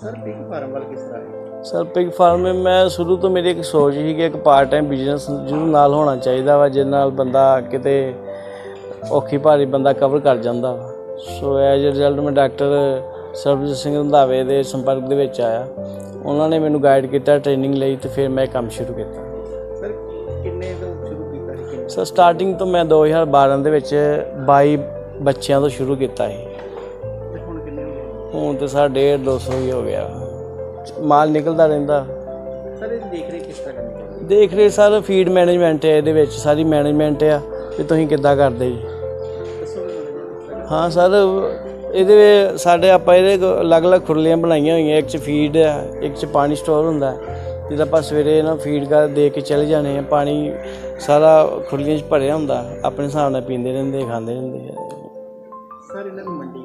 Sir pig farm ਵੱਲ ਕਿਸ ਤਰ੍ਹਾਂ ਹੈ? ਸਰ ਪਿਗ ਫਾਰਮ ਮੈਂ ਸ਼ੁਰੂ ਤੋਂ ਮੇਰੀ ਇੱਕ ਸੋਚ ਸੀ ਕਿ ਇੱਕ ਪਾਰਟ ਟਾਈਮ ਬਿਜ਼ਨਸ ਜ਼ਰੂਰ ਨਾਲ ਹੋਣਾ ਚਾਹੀਦਾ ਵਾ ਜਿਹਦੇ ਨਾਲ ਬੰਦਾ ਕਿਤੇ ਔਖੀ ਭਾਰੀ ਬੰਦਾ ਕਵਰ ਕਰ ਜਾਂਦਾ ਵਾ। ਸੋ ਐਜ ਅ ਰਿਜ਼ਲਟ ਮੈਂ ਡਾਕਟਰ ਸਰਬਜੀਤ ਸਿੰਘ ਰੰਧਾਵੇ ਦੇ ਸੰਪਰਕ ਦੇ ਵਿੱਚ ਆਇਆ। ਉਹਨਾਂ ਨੇ ਮੈਨੂੰ ਗਾਈਡ ਕੀਤਾ ਟ੍ਰੇਨਿੰਗ ਲਈ ਤੇ ਫਿਰ ਮੈਂ ਕੰਮ ਸ਼ੁਰੂ ਕੀਤਾ। ਸਰ ਕਿੰਨੇ ਤੋਂ ਸ਼ੁਰੂ ਕੀਤਾ ਸੀ? ਸਰ ਸਟਾਰਟਿੰਗ ਤੋਂ ਮੈਂ 2012 ਦੇ ਵਿੱਚ 22 ਬੱਚਿਆਂ ਤੋਂ ਸ਼ੁਰੂ ਕੀਤਾ ਸੀ। ਹੁਣ ਤੇ ਸਾਡਾ 150 ਹੀ ਹੋ ਗਿਆ। ਮਾਲ ਨਿਕਲਦਾ ਰਹਿੰਦਾ। ਸਰ ਇਹ ਦੇਖ ਰਹੇ ਕਿਸ ਤਰ੍ਹਾਂ ਕਰਨੀ ਚਾਹੀਦੀ? ਦੇਖ ਰਹੇ ਸਰ ਫੀਡ ਮੈਨੇਜਮੈਂਟ ਹੈ ਇਹਦੇ ਵਿੱਚ ਸਾਰੀ ਮੈਨੇਜਮੈਂਟ ਆ। ਵੀ ਤੁਸੀਂ ਕਿੱਦਾਂ ਕਰਦੇ ਜੀ? ਹਾਂ ਸਰ ਇਹਦੇ ਸਾਡੇ ਆਪਾਂ ਇਹਦੇ ਅਲੱਗ-ਅਲੱਗ ਖੁਰਲੀਆਂ ਬਣਾਈਆਂ ਹੋਈਆਂ ਇੱਕ ਚ ਫੀਡ ਆ ਇੱਕ ਚ ਪਾਣੀ ਸਟੋਰ ਹੁੰਦਾ। ਜਿਹਦਾ ਆਪਾਂ ਸਵੇਰੇ ਨਾ ਫੀਡ ਕਰ ਦੇ ਕੇ ਚਲੇ ਜਾਣੇ ਆ ਪਾਣੀ ਸਾਰਾ ਖੁਰਲੀਆਂ 'ਚ ਭਰਿਆ ਹੁੰਦਾ ਆਪਣੇ ਹਿਸਾਬ ਨਾਲ ਪੀਂਦੇ ਰਹਿੰਦੇ ਖਾਂਦੇ ਰਹਿੰਦੇ ਸਰ ਇਹਨਾਂ ਨੂੰ ਮੰਡੀਕਰਨ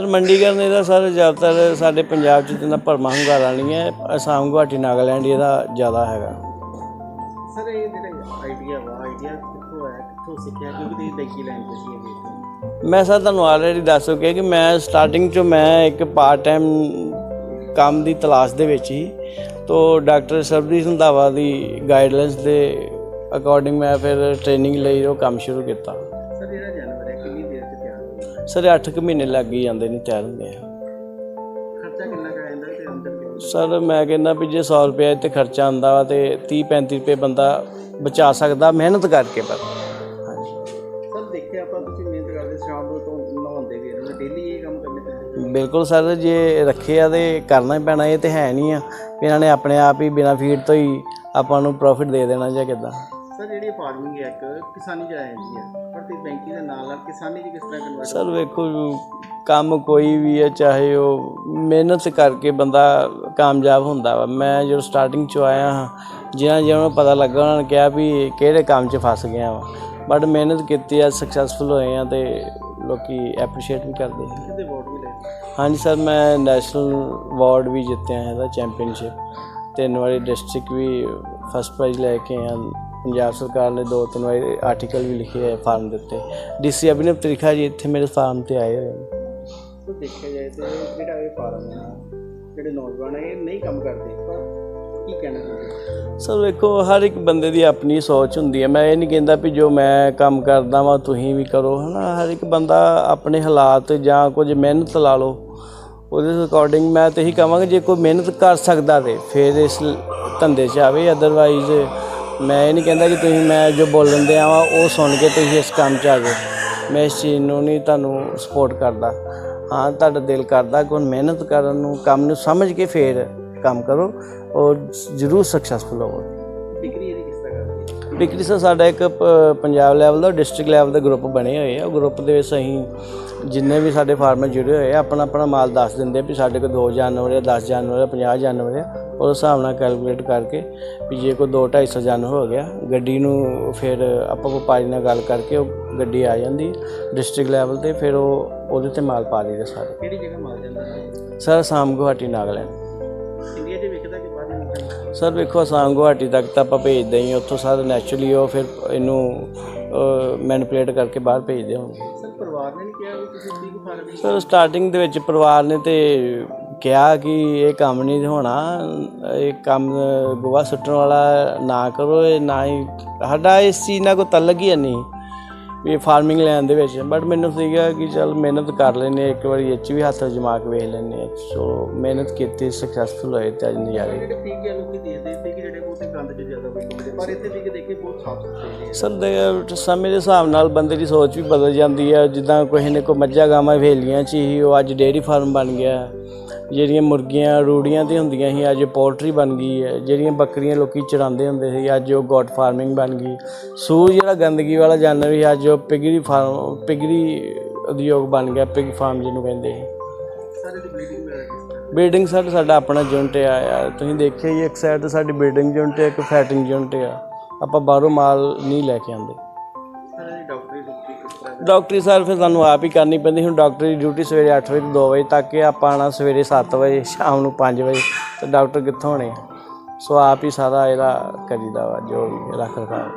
ਦੀ? ਸਰ ਮੰਡੀਕਰਨ ਇਹਦਾ ਸਰ ਜ਼ਿਆਦਾਤਰ ਸਾਡੇ ਪੰਜਾਬ 'ਚ ਜਿੰਨਾ ਭਰਮਾ ਹੁੰਗਾਰਾ ਨਹੀਂ ਹੈ ਅਸਾਮ ਗੁਹਾਟੀ ਨਾਗਾਲੈਂਡ ਇਹਦਾ ਜ਼ਿਆਦਾ ਹੈਗਾ। ਸਰ ਇਹ ਜਿਹੜਾ ਆਈਡੀਆ ਵਾ ਆਈਡੀਆ ਕਿੱਥੋਂ ਆਇਆ ਕਿੱਥੋਂ ਸਿੱਖਿਆ? ਕਿਉਂਕਿ ਤੁਸੀਂ ਲਾਈਨ ਤੇ ਸੀ ਇਹ ਮੈਂ ਸਰ ਤੁਹਾਨੂੰ ਆਲਰੇਡੀ ਦੱਸ ਚੁੱਕਿਆ ਕਿ ਮੈਂ ਸਟਾਰਟਿੰਗ 'ਚ ਮੈਂ ਇੱਕ ਪਾਰਟ ਟਾਈਮ ਕੰਮ ਦੀ ਤਲਾਸ਼ ਦੇ ਵਿੱਚ ਹੀ ਤੋਂ ਡਾਕਟਰ ਸਰਬਜੀਤ ਸੰਧਾਵਾ ਦੀ ਗਾਈਡਲਾਈਨਸ ਦੇ ਅਕੋਰਡਿੰਗ ਮੈਂ ਫਿਰ ਟ੍ਰੇਨਿੰਗ ਲਈ ਉਹ ਕੰਮ ਸ਼ੁਰੂ ਕੀਤਾ। ਸਰ ਜਿਹੜਾ ਜਾਨਵਰ ਹੈ ਕਿੰਨੀ ਦੇਰ ਚ ਤਿਆਰ ਸਰ 8 ਕੁ ਮਹੀਨੇ ਲੱਗ ਹੀ ਜਾਂਦੇ ਨੇ ਤਿਆਰ ਹੁੰਦੇ ਆ। ਖਰਚਾ ਕਿੰਨਾ ਕੁ ਆ ਜਾਂਦਾ ਤੇ ਅੰਦਰ ਸਰ ਮੈਂ ਕਹਿੰਦਾ ਵੀ ਜੇ 100 ਰੁਪਏ ਤੇ ਖਰਚਾ ਆਉਂਦਾ ਵਾ ਤੇ 30 35 ਰੁਪਏ ਬੰਦਾ ਬਚਾ ਸਕਦਾ ਮਿਹਨਤ ਕਰਕੇ ਪਰ। ਹਾਂਜੀ ਸਰ ਦੇਖਿਆ ਆਪਾਂ ਤੁਸੀਂ ਮਿਹਨਤ ਕਰਦੇ ਸ਼ਾਮ ਨੂੰ ਤੋਂ ਨਹਾਉਂਦੇ ਵੀ ਇਹਨਾਂ ਡੇਲੀ ਇਹ ਕੰਮ ਕਰਨੇ ਪੈਂਦੇ ਬਿਲਕੁਲ ਸਰ ਜੇ ਰੱਖੇ ਆ ਤੇ ਕਰਨਾ ਹੀ ਪੈਣਾ ਇਹ ਤੇ ਹੈ ਨਹੀਂ ਆ ਵੀ ਇਹਨਾਂ ਨੇ ਆਪਣੇ ਆਪ ਹੀ ਬਿਨਾਂ ਫੀਡ ਤੋਂ ਹੀ ਆਪਾਂ ਨੂੰ ਪ੍ਰੋਫਿਟ ਦੇ ਦੇਣਾ ਜਾਂ ਕਿੱਦਾਂ। ਕਿਸਾਨੀ ਚ ਆ ਜਾਂਦੀ ਹੈ। ਪਰ ਤੇ ਬੈਂਕੀ ਦੇ ਨਾਲ ਨਾਲ ਕਿਸਾਨੀ ਚ ਕਿਸ ਤਰ੍ਹਾਂ ਕਨਵਰਟ ਸਰ ਵੇਖੋ ਕੰਮ ਕੋਈ ਵੀ ਹੈ ਚਾਹੇ ਉਹ ਮਿਹਨਤ ਕਰਕੇ ਬੰਦਾ ਕਾਮਯਾਬ ਹੁੰਦਾ ਵਾ। ਮੈਂ ਜਦੋਂ ਸਟਾਰਟਿੰਗ ਚ ਆਇਆ ਹਾਂ ਜਿਨ੍ਹਾਂ ਜਿਹਨਾਂ ਨੂੰ ਪਤਾ ਲੱਗਾ ਉਹਨਾਂ ਨੇ ਕਿਹਾ ਵੀ ਕਿਹੜੇ ਕੰਮ 'ਚ ਫਸ ਗਿਆ ਵਾ ਬਟ ਮਿਹਨਤ ਕੀਤੀ ਆ ਸਕਸੈਸਫੁਲ ਹੋਏ ਆ ਤੇ ਲੋਕੀ ਐਪਰੀਸ਼ੀਏਟ ਵੀ ਕਰਦੇ ਆ। ਕਿਤੇ ਵੋਟ ਵੀ ਲੈ ਹਾਂਜੀ ਸਰ ਮੈਂ ਨੈਸ਼ਨਲ ਅਵਾਰਡ ਵੀ ਜਿੱਤਿਆ ਹੈ ਇਹਦਾ ਚੈਂਪੀਅਨਸ਼ਿਪ ਤਿੰਨ ਵਾਰੀ ਡਿਸਟ੍ਰਿਕਟ ਵੀ ਫਸਟ ਪ੍ਰਾਈਜ਼ ਲੈ ਕੇ ਆਇਆ ਪੰਜਾਬ ਸਰਕਾਰ ਨੇ ਦੋ ਤਿੰਨ ਵਾਰੀ ਆਰਟੀਕਲ ਵੀ ਲਿਖੇ ਹੈ ਫਾਰਮ ਦੇ ਉੱਤੇ। ਡੀਸੀ ਅਭਿਨਵ ਤ੍ਰਿਖਾ ਜੀ ਇੱਥੇ ਮੇਰੇ ਫਾਰਮ ਤੇ ਆਏ ਹੋਏ ਨੇ। ਸੋ ਦੇਖਿਆ ਜਾਏ ਤੇ ਜਿਹੜਾ ਇਹ ਫਾਰਮ ਹੈ ਜਿਹੜੇ ਨੌਜਵਾਨ ਹੈ ਇਹ ਨਹੀਂ ਕੰਮ ਕਰਦੇ ਪਰ ਕੀ ਕਹਿਣਾ ਚਾਹੁੰਦੇ? ਸਰ ਵੇਖੋ ਹਰ ਇੱਕ ਬੰਦੇ ਦੀ ਆਪਣੀ ਸੋਚ ਹੁੰਦੀ ਹੈ ਮੈਂ ਇਹ ਨਹੀਂ ਕਹਿੰਦਾ ਵੀ ਜੋ ਮੈਂ ਕੰਮ ਕਰਦਾ ਵਾਂ ਤੁਸੀਂ ਵੀ ਕਰੋ ਹਨਾ? ਹਰ ਇੱਕ ਬੰਦਾ ਆਪਣੇ ਹਾਲਾਤ ਜਾਂ ਕੁਝ ਮਿਹਨਤ ਲਾ ਲਓ। ਉਹਦੇ ਅਕੋਰਡਿੰਗ ਮੈਂ ਤੇ ਇਹੀ ਕਹਾਂਗਾ ਜੇ ਕੋਈ ਮਿਹਨਤ ਕਰ ਸਕਦਾ ਤੇ ਫਿਰ ਇਸ ਧੰਦੇ 'ਚ ਆਵੇ ਅਦਰਵਾਈਜ਼ ਮੈਂ ਇਹ ਨਹੀਂ ਕਹਿੰਦਾ ਕਿ ਤੁਸੀਂ ਮੈਂ ਜੋ ਬੋਲਣ ਦੇ ਆਵਾਂ ਉਹ ਸੁਣ ਕੇ ਤੁਸੀਂ ਇਸ ਕੰਮ 'ਚ ਆ ਜਾਓ ਮੈਂ ਇਸ ਚੀਜ਼ ਨੂੰ ਨਹੀਂ ਤੁਹਾਨੂੰ ਸਪੋਰਟ ਕਰਦਾ। ਹਾਂ ਤੁਹਾਡਾ ਦਿਲ ਕਰਦਾ ਕੋਈ ਮਿਹਨਤ ਕਰਨ ਨੂੰ ਕੰਮ ਨੂੰ ਸਮਝ ਕੇ ਫੇਰ ਕੰਮ ਕਰੋ ਔਰ ਜ਼ਰੂਰ ਸਕਸੈਸਫੁਲ ਹੋਵੋ। ਡਿਗਰੀ ਇਹਦੀ ਕਿਸ ਤਰ੍ਹਾਂ ਕਰਦੇ ਵਿਕਰੀ ਸਰ ਸਾਡਾ ਇੱਕ ਪੰਜਾਬ ਲੈਵਲ ਦਾ ਡਿਸਟ੍ਰਿਕਟ ਲੈਵਲ ਦੇ ਗਰੁੱਪ ਬਣੇ ਹੋਏ ਆ। ਉਹ ਗਰੁੱਪ ਦੇ ਵਿੱਚ ਅਸੀਂ ਜਿੰਨੇ ਵੀ ਸਾਡੇ ਫਾਰਮਰ ਜੁੜੇ ਹੋਏ ਆ ਆਪਣਾ ਆਪਣਾ ਮਾਲ ਦੱਸ ਦਿੰਦੇ ਆ ਵੀ ਸਾਡੇ ਕੋਲ 2 ਜਾਨਵਰ ਆ 10 ਜਾਨਵਰ ਆ 50 ਜਾਨਵਰ ਆ। ਉਸ ਹਿਸਾਬ ਨਾਲ ਕੈਲਕੂਲੇਟ ਕਰਕੇ ਵੀ ਜੇ ਕੋਈ 2 250 ਜਾਨਵਰ ਹੋ ਗਿਆ ਗੱਡੀ ਨੂੰ ਫਿਰ ਆਪਾਂ ਵਪਾਰੀ ਨਾਲ ਗੱਲ ਕਰਕੇ ਉਹ ਗੱਡੀ ਆ ਜਾਂਦੀ ਡਿਸਟ੍ਰਿਕਟ ਲੈਵਲ ਤੇ ਫਿਰ ਉਹ ਉਹਦੇ ਤੇ ਮਾਲ ਪਾ ਲਈਦਾ ਸਾਰੇ। ਕਿਹੜੀ ਜਗ੍ਹਾ ਮਾਲ ਜਾਂਦਾ ਹੈ? ਸਰ ਆਸਾਮ ਗੁਹਾਟੀ ਨਾਗਾਲੈਂਡ। ਇੰਡੀਆ 'ਚ ਵਿਕਦਾ ਕਿ ਬਾਹਰ ਨਿਕਲਦਾ ਸਰ ਵੇਖੋ ਆਸਾਮ ਗੁਹਾਟੀ ਤੱਕ ਤਾਂ ਆਪਾਂ ਭੇਜਦੇ ਹਾਂ, ਉੱਥੋਂ ਸਾਰਾ ਨੈਚੁਰਲੀ ਉਹ ਫਿਰ ਇਹਨੂੰ ਮੈਨੀਪੂਲੇਟ ਕਰਕੇ ਬਾਹਰ ਭੇਜਦੇ ਹੋਣਗੇ ਸਰ ਪਰਿਵਾਰ ਨੇ ਨਹੀਂ ਕਿਹਾ ਵੀ ਤੁਸੀਂ ਪਿਗ ਫਾਰਮਿੰਗ ਸਰ ਸਟਾਰਟਿੰਗ ਦੇ ਵਿੱਚ ਪਰਿਵਾਰ ਨੇ ਤੇ ਕਿਹਾ ਕਿ ਇਹ ਕੰਮ ਨਹੀਂ ਹੋਣਾ ਇਹ ਕੰਮ ਗੋਹਾ ਸੁੱਟਣ ਵਾਲਾ ਨਾ ਕਰੋ ਇਹ ਨਾ ਹੀ ਸਾਡਾ ਇਸ ਚੀਜ਼ ਨਾਲ ਕੋਈ ਤਲਕ ਹੀ ਨਹੀਂ। ਵੀ ਫਾਰਮਿੰਗ ਲੈਣ ਦੇ ਵਿੱਚ। ਬਟ ਮੈਨੂੰ ਸੀਗਾ ਕਿ ਚਲ ਮਿਹਨਤ ਕਰ ਲੈਨੇ ਇੱਕ ਵਾਰੀ ਇਹ 'ਚ ਵੀ ਹੱਥ ਜਮਾ ਕੇ ਵੇਖ ਲੈਨੇ ਸੋ ਮਿਹਨਤ ਕੀਤੀ ਸਕਸੈਸਫੁਲ ਹੋਏ ਤੇ ਨਜ਼ਾਰੇ। ਜਿਹੜੇ ਪਿਗ ਆ ਲੋਕੀ ਦੇਖਦੇ ਸੀ ਕਿ ਜਿਹੜੇ ਬਹੁਤੇ ਗੰਦ 'ਚ ਜ਼ਿਆਦਾ ਵਿਕਦੇ ਪਰ ਇੱਥੇ ਪਿਗ ਦੇਖੇ ਬਹੁਤ ਸਾਫ਼ ਸੁਥਰੇ ਨੇ ਸਰ ਦੇ ਸਮੇਂ ਦੇ ਹਿਸਾਬ ਨਾਲ ਬੰਦੇ ਦੀ ਸੋਚ ਵੀ ਬਦਲ ਜਾਂਦੀ ਹੈ ਜਿੱਦਾਂ ਕੋਈ ਨੇ ਕੋ ਮੱਝਾਂ ਗਾਵਾਂ ਵੇਲੀਆਂ ਚ ਹੀ ਉਹ ਅੱਜ ਡੇਅਰੀ ਫਾਰਮ ਬਣ ਗਿਆ। ਜਿਹੜੀਆਂ ਮੁਰਗੀਆਂ ਰੂੜੀਆਂ ਤੇ ਹੁੰਦੀਆਂ ਸੀ, ਅੱਜ ਪੋਲਟਰੀ ਬਣ ਗਈ ਹੈ। ਜਿਹੜੀਆਂ ਬੱਕਰੀਆਂ ਲੋਕੀ ਚਰਾਉਂਦੇ ਹੁੰਦੇ ਸੀ, ਅੱਜ ਉਹ ਗੋਟ ਫਾਰਮਿੰਗ ਬਣ ਗਈ। ਸੂਰ ਜਿਹੜਾ ਗੰਦਗੀ ਵਾਲਾ ਜਾਨਵਰ ਸੀ, ਅੱਜ ਉਹ ਪਿਗਰੀ ਫਾਰਮ, ਪਿਗਰੀ ਉਦਯੋਗ ਬਣ ਗਿਆ, ਪਿਗ ਫਾਰਮ ਜਿਹਨੂੰ ਕਹਿੰਦੇ ਸੀ। ਬਿਲਡਿੰਗ ਸਾਡਾ ਸਾਡਾ ਆਪਣਾ ਯੂਨਿਟ ਆ ਤੁਸੀਂ ਦੇਖਿਆ ਹੀ ਇੱਕ ਸਾਈਡ ਤੇ ਸਾਡੀ ਬਿਲਡਿੰਗ ਯੂਨਿਟ ਹੈ ਇੱਕ ਫੈਟਿੰਗ ਯੂਨਿਟ ਆ। ਆਪਾਂ ਬਾਹਰੋਂ ਮਾਲ ਨਹੀਂ ਲੈ ਕੇ ਆਉਂਦੇ। ਡਾਕਟਰੀ ਸਰ, ਫਿਰ ਸਾਨੂੰ ਆਪ ਹੀ ਕਰਨੀ ਪੈਂਦੀ। ਹੁਣ ਡਾਕਟਰ ਦੀ ਡਿਊਟੀ ਸਵੇਰੇ 8 ਵਜੇ ਤੋਂ 2 ਵਜੇ ਤੱਕ ਹੈ। ਆਪਾਂ ਆਉਣਾ ਸਵੇਰੇ 7 ਵਜੇ, ਸ਼ਾਮ ਨੂੰ 5 ਵਜੇ। ਤੇ ਡਾਕਟਰ ਕਿੱਥੋਂ ਹੋਣੇ ਸੋ ਆਪ ਹੀ ਸਾਰਾ ਇਹਦਾ ਕਰੀਦਾ ਵਾ, ਜੋ ਵੀ ਰੱਖ ਰਖਾਵ।